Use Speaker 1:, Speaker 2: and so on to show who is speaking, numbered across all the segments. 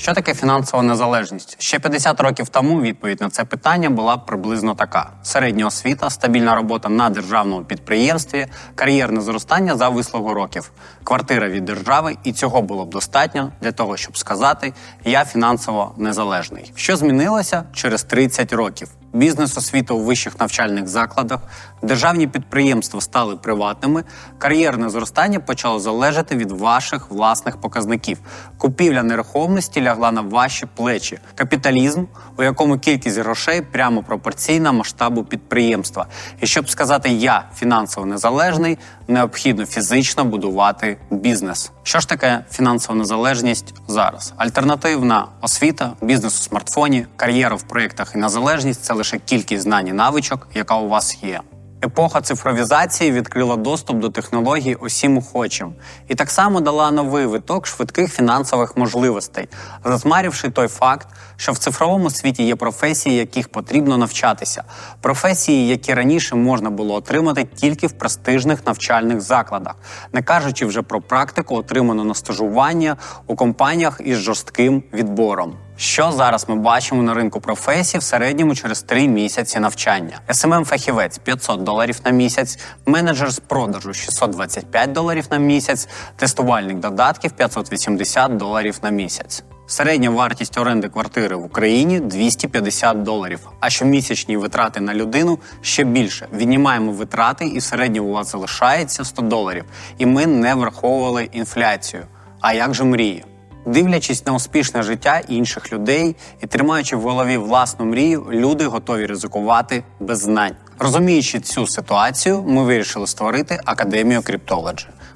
Speaker 1: Що таке фінансова незалежність? Ще 50 років тому відповідь на це питання була приблизно така: середня освіта, стабільна робота на державному підприємстві, кар'єрне зростання за вислугу років, квартира від держави, і цього було б достатньо для того, щоб сказати я фінансово незалежний. Що змінилося через 30 років? Бізнес освіта у вищих навчальних закладах, державні підприємства стали приватними, кар'єрне зростання почало залежати від ваших власних показників. Купівля нерухомості лягла на ваші плечі. Капіталізм, у якому кількість грошей прямо пропорційна масштабу підприємства. І щоб сказати я фінансово незалежний, необхідно фізично будувати бізнес. Що ж таке фінансова незалежність зараз? Альтернативна освіта, бізнес у смартфоні, кар'єра в проєктах і незалежність це лише кількість знань і навичок, яка у вас є. Епоха цифровізації відкрила доступ до технологій усім охочим. І так само дала новий виток швидких фінансових можливостей, розмарівши той факт, що в цифровому світі є професії, яких потрібно навчатися, професії, які раніше можна було отримати тільки в престижних навчальних закладах, не кажучи вже про практику, отриману на стажування у компаніях із жорстким відбором. Що зараз ми бачимо на ринку професій в середньому через три місяці навчання? smm фахівець 500 доларів на місяць, менеджер з продажу 625 доларів на місяць, тестувальник додатків 580 доларів на місяць. Середня вартість оренди квартири в Україні 250 доларів. А щомісячні витрати на людину ще більше. Віднімаємо витрати, і в середньому у вас залишається 100 доларів. І ми не враховували інфляцію. А як же мрії? Дивлячись на успішне життя інших людей і тримаючи в голові власну мрію, люди готові ризикувати без знань. Розуміючи цю ситуацію, ми вирішили створити академію криптологи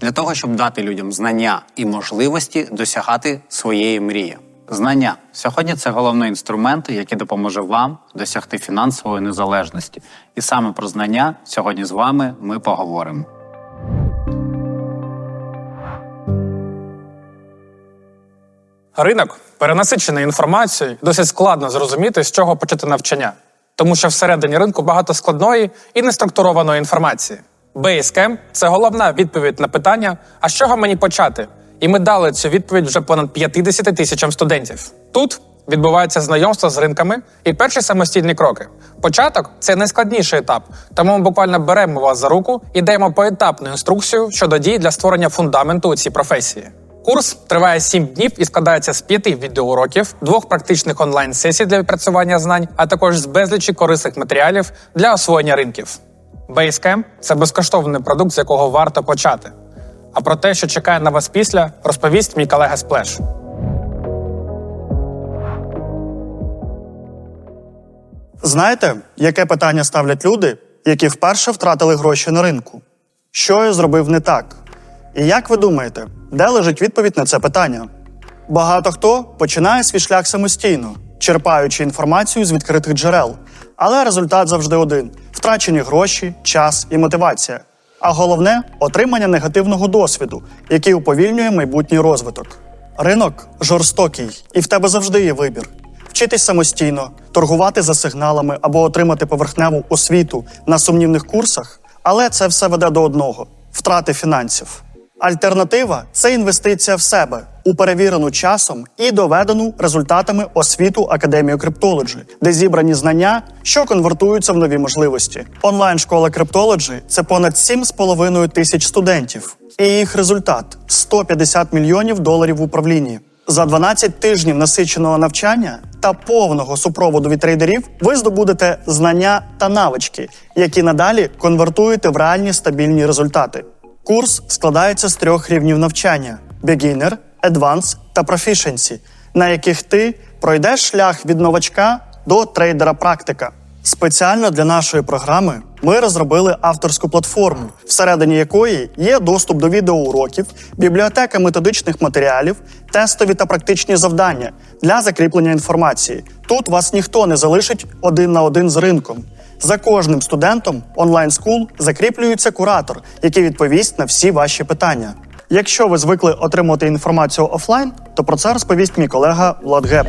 Speaker 1: для того, щоб дати людям знання і можливості досягати своєї мрії. Знання сьогодні це головний інструмент, який допоможе вам досягти фінансової незалежності. І саме про знання сьогодні з вами ми поговоримо.
Speaker 2: Ринок перенасичений інформацією, досить складно зрозуміти, з чого почати навчання, тому що всередині ринку багато складної і неструктурованої інформації. Basecamp – це головна відповідь на питання, а з чого мені почати? І ми дали цю відповідь вже понад 50 тисячам студентів. Тут відбувається знайомство з ринками і перші самостійні кроки. Початок це найскладніший етап, тому ми буквально беремо вас за руку і даємо поетапну інструкцію щодо дій для створення фундаменту у цій професії. Курс триває 7 днів і складається з п'яти відеоуроків, двох практичних онлайн-сесій для відпрацювання знань, а також з безлічі корисних матеріалів для освоєння ринків. Basecamp – це безкоштовний продукт, з якого варто почати. А про те, що чекає на вас після, розповість мій колега Сплеш.
Speaker 3: Знаєте, яке питання ставлять люди, які вперше втратили гроші на ринку? Що я зробив не так? І як ви думаєте, де лежить відповідь на це питання? Багато хто починає свій шлях самостійно, черпаючи інформацію з відкритих джерел. Але результат завжди один: втрачені гроші, час і мотивація. А головне отримання негативного досвіду, який уповільнює майбутній розвиток. Ринок жорстокий, і в тебе завжди є вибір: вчитись самостійно, торгувати за сигналами або отримати поверхневу освіту на сумнівних курсах. Але це все веде до одного втрати фінансів. Альтернатива це інвестиція в себе у перевірену часом і доведену результатами освіту Академію криптологі, де зібрані знання, що конвертуються в нові можливості. Онлайн школа криптологі це понад 7,5 тисяч студентів, і їх результат 150 мільйонів доларів в управлінні. За 12 тижнів насиченого навчання та повного супроводу від трейдерів ви здобудете знання та навички, які надалі конвертуєте в реальні стабільні результати. Курс складається з трьох рівнів навчання: Beginner, Advanced та Proficiency, на яких ти пройдеш шлях від новачка до трейдера-практика. Спеціально для нашої програми ми розробили авторську платформу, всередині якої є доступ до відеоуроків, бібліотека методичних матеріалів, тестові та практичні завдання для закріплення інформації. Тут вас ніхто не залишить один на один з ринком. За кожним студентом онлайн скул закріплюється куратор, який відповість на всі ваші питання. Якщо ви звикли отримувати інформацію офлайн, то про це розповість мій колега Влад Геп.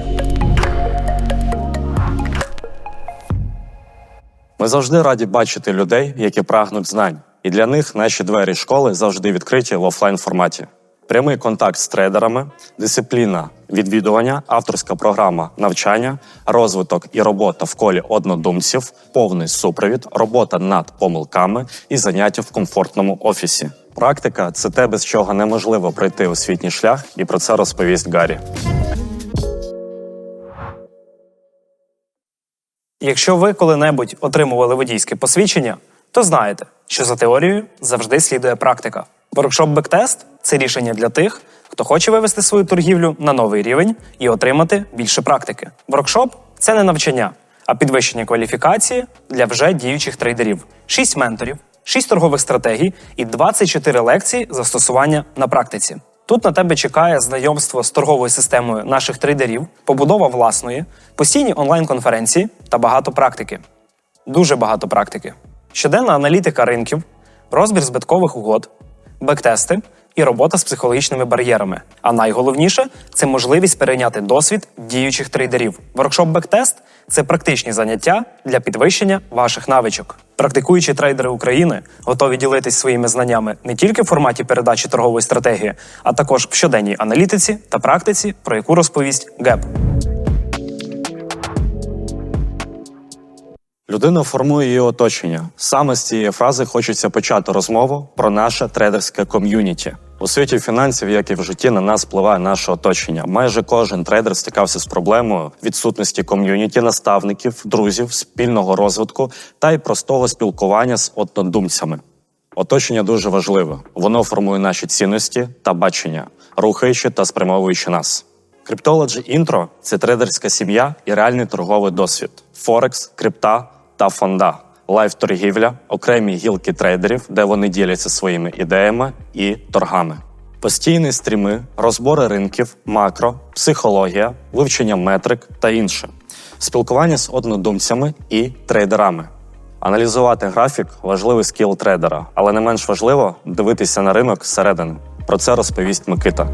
Speaker 4: Ми завжди раді бачити людей, які прагнуть знань, і для них наші двері школи завжди відкриті в офлайн форматі. Прямий контакт з трейдерами, дисципліна відвідування, авторська програма навчання, розвиток і робота в колі однодумців, повний супровід, робота над помилками і заняття в комфортному офісі. Практика це те, без чого неможливо пройти освітній шлях, і про це розповість Гаррі.
Speaker 5: Якщо ви коли-небудь отримували водійське посвідчення, то знаєте, що за теорією завжди слідує практика. Воркшоп бектест це рішення для тих, хто хоче вивести свою торгівлю на новий рівень і отримати більше практики. Воркшоп це не навчання, а підвищення кваліфікації для вже діючих трейдерів, 6 менторів, 6 торгових стратегій і 24 лекції застосування на практиці. Тут на тебе чекає знайомство з торговою системою наших трейдерів, побудова власної, постійні онлайн-конференції та багато практики. Дуже багато практики. Щоденна аналітика ринків, розбір збиткових угод, бектести і робота з психологічними бар'єрами. А найголовніше це можливість перейняти досвід діючих трейдерів. Воркшоп бектест це практичні заняття для підвищення ваших навичок. Практикуючі трейдери України готові ділитись своїми знаннями не тільки в форматі передачі торгової стратегії, а також в щоденній аналітиці та практиці, про яку розповість ГЕП.
Speaker 4: Людина формує її оточення. Саме з цієї фрази хочеться почати розмову про наше трейдерське ком'юніті. У світі фінансів, як і в житті, на нас впливає наше оточення. Майже кожен трейдер стикався з проблемою відсутності ком'юніті, наставників, друзів, спільного розвитку та й простого спілкування з однодумцями. Оточення дуже важливе. Воно формує наші цінності та бачення, рухаючи та спрямовуючи нас. Cryptology Intro – це трейдерська сім'я і реальний торговий досвід: Форекс, крипта та фонда, лайф-торгівля, окремі гілки трейдерів, де вони діляться своїми ідеями і торгами. Постійні стріми, розбори ринків, макро, психологія, вивчення метрик та інше, спілкування з однодумцями і трейдерами. Аналізувати графік важливий скіл трейдера, але не менш важливо дивитися на ринок зсередини. Про це розповість Микита.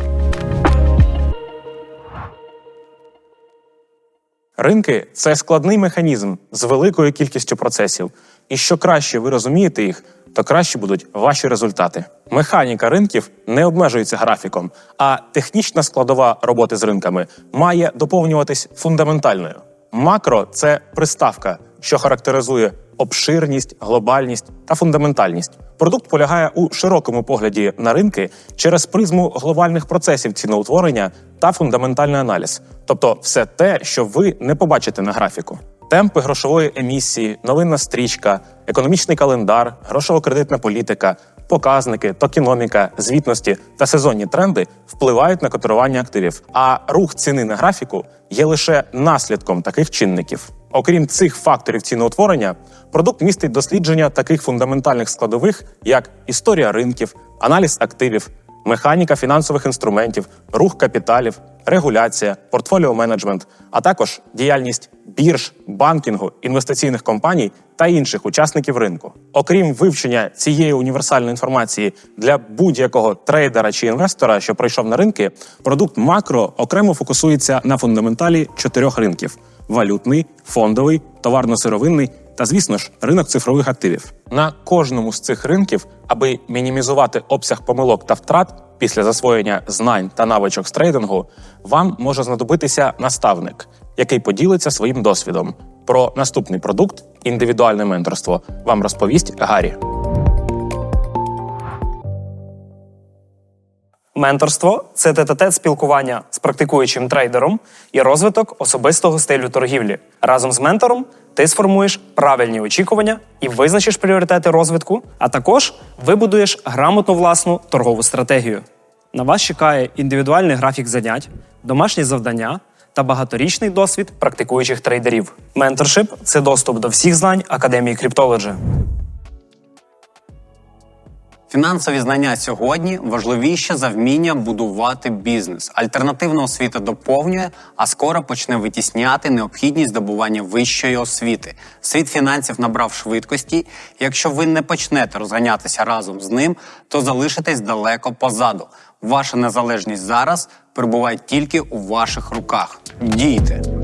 Speaker 2: Ринки це складний механізм з великою кількістю процесів. І що краще ви розумієте їх, то краще будуть ваші результати. Механіка ринків не обмежується графіком, а технічна складова роботи з ринками має доповнюватись фундаментальною. Макро це приставка, що характеризує обширність, глобальність та фундаментальність. Продукт полягає у широкому погляді на ринки через призму глобальних процесів ціноутворення та фундаментальний аналіз, тобто все те, що ви не побачите на графіку. Темпи грошової емісії, новинна стрічка, економічний календар, грошово-кредитна політика, показники, токеноміка, звітності та сезонні тренди впливають на котирування активів. А рух ціни на графіку є лише наслідком таких чинників. Окрім цих факторів ціноутворення, продукт містить дослідження таких фундаментальних складових, як історія ринків, аналіз активів, механіка фінансових інструментів, рух капіталів, регуляція, портфоліо менеджмент, а також діяльність бірж, банкінгу, інвестиційних компаній та інших учасників ринку. Окрім вивчення цієї універсальної інформації для будь-якого трейдера чи інвестора, що пройшов на ринки, продукт макро окремо фокусується на фундаменталі чотирьох ринків: валютний, фондовий, товарно-сировинний та, звісно ж, ринок цифрових активів. На кожному з цих ринків, аби мінімізувати обсяг помилок та втрат після засвоєння знань та навичок з трейдингу, вам може знадобитися наставник, який поділиться своїм досвідом. Про наступний продукт індивідуальне менторство вам розповість Гаррі.
Speaker 5: Менторство це тет-а-тет спілкування з практикуючим трейдером і розвиток особистого стилю торгівлі. Разом з ментором ти сформуєш правильні очікування і визначиш пріоритети розвитку, а також вибудуєш грамотну власну торгову стратегію. На вас чекає індивідуальний графік занять, домашні завдання та багаторічний досвід практикуючих трейдерів. Менторшип це доступ до всіх знань Академії Cryptology.
Speaker 1: Фінансові знання сьогодні важливіше за вміння будувати бізнес. Альтернативна освіта доповнює, а скоро почне витісняти необхідність здобування вищої освіти. Світ фінансів набрав швидкості. Якщо ви не почнете розганятися разом з ним, то залишитесь далеко позаду. Ваша незалежність зараз перебуває тільки у ваших руках. Дійте!